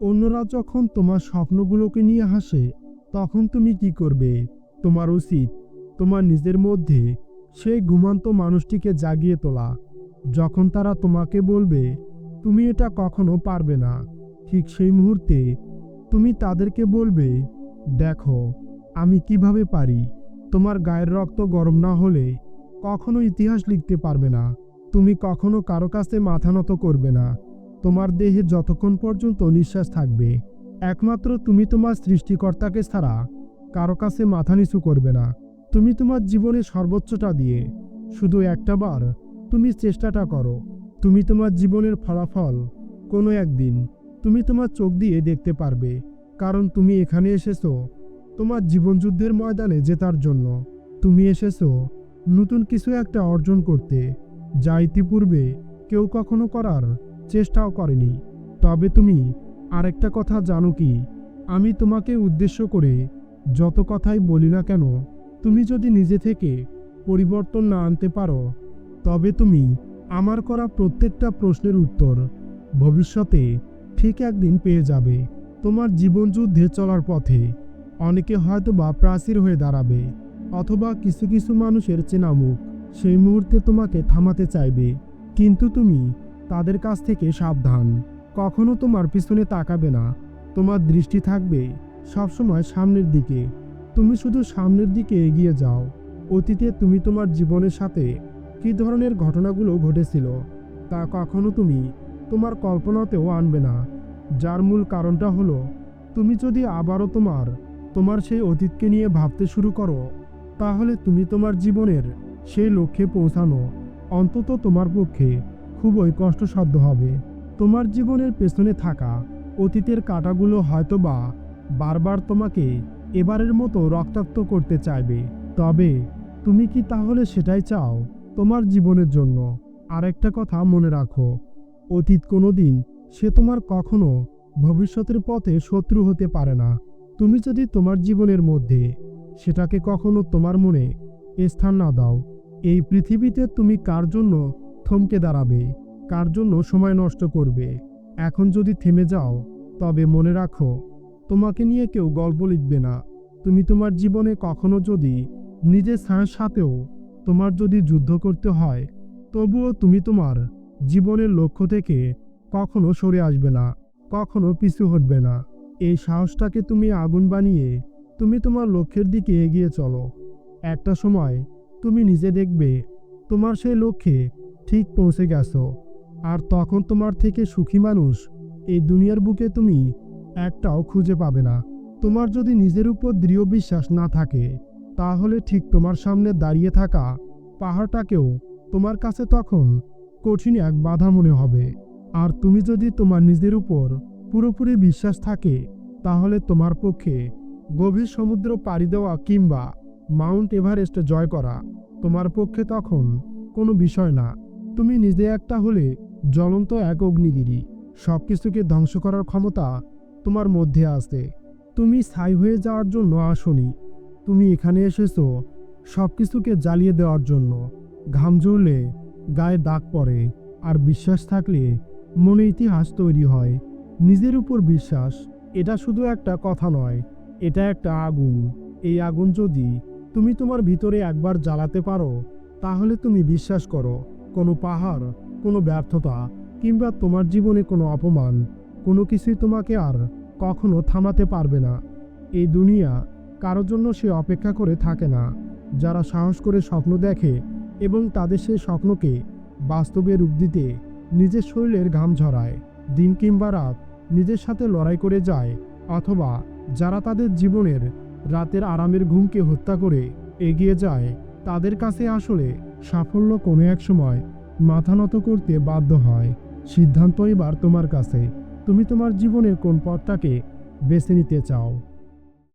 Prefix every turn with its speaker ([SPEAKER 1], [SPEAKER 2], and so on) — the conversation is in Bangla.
[SPEAKER 1] অন্যরা যখন তোমার স্বপ্নগুলোকে নিয়ে হাসে, তখন তুমি কি করবে? তোমার উচিত তোমার নিজের মধ্যে সেই ঘুমান্ত মানুষটিকে জাগিয়ে তোলা। যখন তারা তোমাকে বলবে, তুমি এটা কখনো পারবে না, ঠিক সেই মুহূর্তে তুমি তাদেরকে বলবে, দেখো, আমি কীভাবে পারি। তোমার গায়ের রক্ত গরম না হলে কখনো ইতিহাস লিখতে পারবে না। তুমি কখনো কারও কাছে মাথা নত করবে না। তোমার দেহে যতক্ষণ পর্যন্ত নিঃশ্বাস থাকবে, একমাত্র তুমি তোমার সৃষ্টিকর্তাকে ছাড়া কারও কাছে মাথা নিচু করবে না। তুমি তোমার জীবনে সর্বোচ্চটা দিয়ে শুধু একটা বার তুমি চেষ্টাটা করো। তুমি তোমার জীবনের ফলাফল কোনো একদিন তুমি তোমার চোখ দিয়ে দেখতে পারবে, কারণ তুমি এখানে এসেছ তোমার জীবনযুদ্ধের ময়দানে জেতার জন্য। তুমি এসেছ নতুন কিছু একটা অর্জন করতে, যা ইতিপূর্বে কেউ কখনো করার চেষ্টাও করেনি। তবে তুমি আরেকটা কথা জানো কি? আমি তোমাকে উদ্দেশ্য করে যত কথাই বলি না কেন, তুমি যদি নিজে থেকে পরিবর্তন না আনতে পারো, তবে তুমি আমার করা প্রত্যেকটা প্রশ্নের উত্তর ভবিষ্যতে ঠিক একদিন পেয়ে যাবে। তোমার জীবনযুদ্ধে চলার পথে অনেকে হয়তো বা প্রাচীর হয়ে দাঁড়াবে অথবা কিছু কিছু মানুষের চেনা মুখ সেই মুহূর্তে তোমাকে থামাতে চাইবে। কিন্তু তুমি তাদের কাছ থেকে সাবধান। কখনো তোমার পিছনে তাকাবে না। তোমার দৃষ্টি থাকবে সবসময় সামনের দিকে। তুমি শুধু সামনের দিকে এগিয়ে যাও। অতীতে তুমি তোমার জীবনের সাথে কী ধরনের ঘটনাগুলো ঘটেছিল তা কখনো তুমি তোমার কল্পনাতেও আনবে না। যার মূল কারণটা হলো, তুমি যদি আবারও তোমার তোমার সেই অতীতকে নিয়ে ভাবতে শুরু করো, তাহলে তুমি তোমার জীবনের সেই লক্ষ্যে পৌঁছানো অন্তত তোমার পক্ষে খুবই কষ্টসাধ্য হবে। তোমার জীবনের পেছনে থাকা অতীতের কাটাগুলো হয়তোবা বারবার তোমাকে এবারের মতো রক্তাক্ত করতে চাইবে। তবে তুমি কি তাহলে সেটাই চাও তোমার জীবনের জন্য? আরেকটা কথা মনে রাখো, অতীত কোনো দিন সে তোমার কখনো ভবিষ্যতের পথে শত্রু হতে পারে না। তুমি যদি তোমার জীবনের মধ্যে সেটাকে কখনো তোমার মনে স্থান না দাও, এই পৃথিবীতে তুমি কার জন্য থমকে দাঁড়াবে, কার জন্য সময় নষ্ট করবে? এখন যদি থেমে যাও, তবে মনে রাখো, তোমাকে নিয়ে কেউ গল্প লিখবে না। তুমি তোমার জীবনে কখনো যদি নিজের ছায়ার সাথেও তোমার যদি যুদ্ধ করতে হয়, তবুও তুমি তোমার জীবনের লক্ষ্য থেকে কখনো সরে আসবে না, কখনো পিছু হটবে না। এই সাহসটাকে তুমি আগুন বানিয়ে তুমি তোমার লক্ষ্যের দিকে এগিয়ে চলো। একটা সময় তুমি নিজে দেখবে, তোমার সেই লক্ষ্যে ঠিক পৌঁছে গেছো। আর তখন তোমার থেকে সুখী মানুষ এই দুনিয়ার বুকে তুমি একটাও খুঁজে পাবে না। তোমার যদি নিজের উপর দৃঢ় বিশ্বাস না থাকে, তাহলে ঠিক তোমার সামনে দাঁড়িয়ে থাকা পাহাড়টাকেও তোমার কাছে তখন কঠিন এক বাধা মনে হবে। আর তুমি যদি তোমার নিজের উপর পুরোপুরি বিশ্বাস থাকে, তাহলে তোমার পক্ষে গভীর সমুদ্র পাড়ি দেওয়া কিংবা মাউন্ট এভারেস্ট জয় করা তোমার পক্ষে তখন কোনো বিষয় না। তুমি নিজে একটা হলে জ্বলন্ত এক অগ্নিগিরি। সব কিছুকে ধ্বংস করার ক্ষমতা তোমার মধ্যে আছে। তুমি ছাই হয়ে যাওয়ার জন্য আসনি। তুমি এখানে এসেছ সব কিছুকে জ্বালিয়ে দেওয়ার জন্য। ঘাম ঝরলে গায়ে দাগ পড়ে আর বিশ্বাস থাকলে মনে ইতিহাস তৈরি হয়। নিজের উপর বিশ্বাস, এটা শুধু একটা কথা নয়, এটা একটা আগুন। এই আগুন যদি তুমি তোমার ভিতরে একবার জ্বালাতে পারো, তাহলে তুমি বিশ্বাস করো। কোনো পাহাড়, কোনো ব্যর্থতা কিংবা তোমার জীবনে কোনো অপমান, কোনো কিছুই তোমাকে আর কখনো থামাতে পারবে না। এই দুনিয়া কারোর জন্য সে অপেক্ষা করে থাকে না। যারা সাহস করে স্বপ্ন দেখে এবং তাদের সেই স্বপ্নকে বাস্তবে রূপ দিতে নিজের শরীরের ঘাম ঝরায়, দিন কিংবা রাত নিজের সাথে লড়াই করে যায় অথবা যারা তাদের জীবনের রাতের আরামের ঘুমকে হত্যা করে এগিয়ে যায়, তাদের কাছে আসলে সাফল্য কোনো এক সময় মাথা নত করতে বাধ্য হয়। সিদ্ধান্ত এবার তোমার কাছে। তুমি তোমার জীবনের কোন পথটাকে বেছে নিতে চাও?